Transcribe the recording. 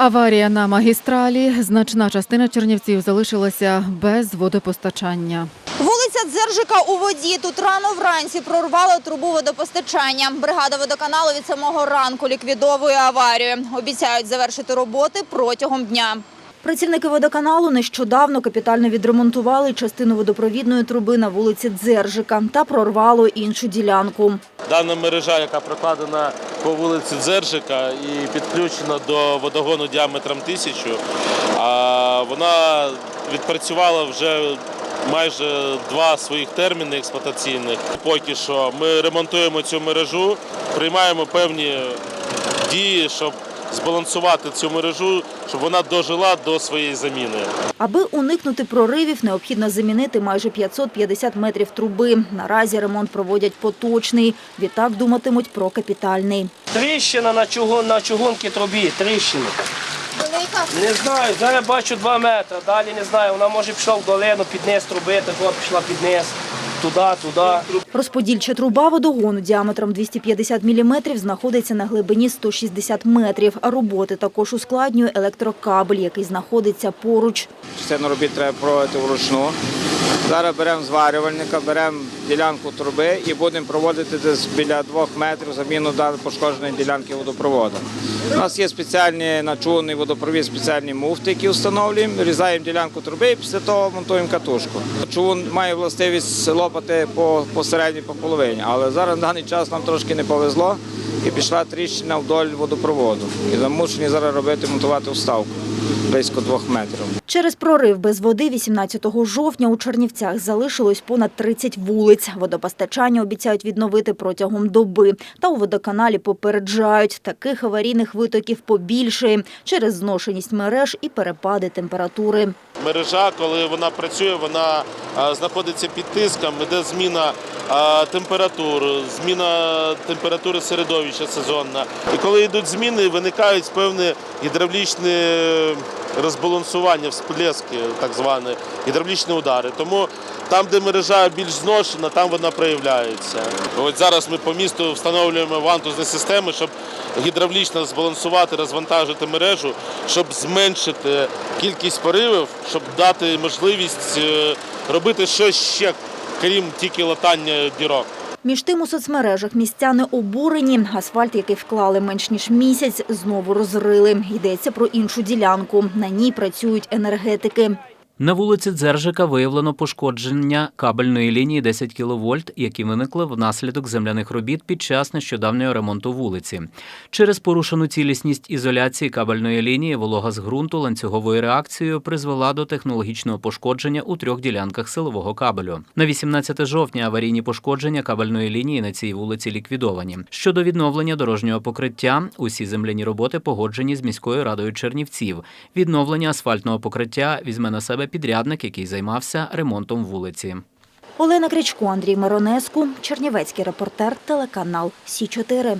Аварія на магістралі. Значна частина чернівців залишилася без водопостачання. Вулиця Дзержика у воді. Тут рано вранці прорвало трубу водопостачання. Бригада водоканалу від самого ранку ліквідовує аварію. Обіцяють завершити роботи протягом дня. Працівники водоканалу нещодавно капітально відремонтували частину водопровідної труби на вулиці Дзержика та прорвало іншу ділянку. Дана мережа, яка прокладена по вулиці Дзержика і підключена до водогону діаметром тисячу, а вона відпрацювала вже майже два своїх терміни експлуатаційних. Поки що ми ремонтуємо цю мережу, приймаємо певні дії, щоб збалансувати цю мережу, щоб вона дожила до своєї заміни. Аби уникнути проривів, необхідно замінити майже 550 метрів труби. Наразі ремонт проводять поточний. Відтак думатимуть про капітальний. Тріщина на чугун, на чугунки трубі, тріщина. Не знаю, зараз бачу 2 метри, далі не знаю. Вона може пішла в долину, під низ труби, такого пішла під низ, туди, туди. Розподільча труба водогону діаметром 250 мм знаходиться на глибині 160 метрів. А роботи також ускладнює електрокабель, який знаходиться поруч. Частину робіт треба проводити вручну. Зараз беремо зварювальника, беремо ділянку труби і будемо проводити десь біля двох метрів заміну пошкодженої ділянки водопроводу. У нас є спеціальні на водопровід, спеціальні муфти, які встановлюємо, різаємо ділянку труби і після того монтуємо катушку. Чугун має властивість лопати по, по середній по половині, але зараз на даний час нам трошки не повезло і пішла тріщина вдоль водопроводу. І замушені зараз робити монтувати вставку близько двох метрів. Через прорив без води 18 жовтня у Чернівцях залишилось понад 30 вулиць. Водопостачання обіцяють відновити протягом доби. Та у водоканалі попереджають, таких аварійних витоків побільшає через зношеність мереж і перепади температури. Мережа, коли вона працює, вона знаходиться під тиском, іде зміна температур, зміна температури середовища сезонна. І коли йдуть зміни, виникають певні гідравлічні розбалансування, всплески, так звані, гідравлічні удари. Тому там, де мережа більш зношена, там вона проявляється. От зараз ми по місту встановлюємо вантузні системи, щоб гідравлічно збалансувати, розвантажити мережу, щоб зменшити кількість поривів, щоб дати можливість е, робити щось ще, крім тільки латання дірок. Між тим у соцмережах містяни обурені. Асфальт, який вклали менш ніж місяць, знову розрили. Йдеться про іншу ділянку. На ній працюють енергетики. На вулиці Дзержика виявлено пошкодження кабельної лінії 10 кВт, які виникли внаслідок земляних робіт під час нещодавнього ремонту вулиці. Через порушену цілісність ізоляції кабельної лінії волога з ґрунту ланцюговою реакцією призвела до технологічного пошкодження у трьох ділянках силового кабелю. На 18 жовтня аварійні пошкодження кабельної лінії на цій вулиці ліквідовані. Щодо відновлення дорожнього покриття, усі земляні роботи погоджені з міською радою Чернівців. Відновлення асфальтного покриття візьме на себе підрядник, який займався ремонтом вулиці. Олена Кричко, Андрій Миронеску, Чернівецький репортер, телеканал Сі 4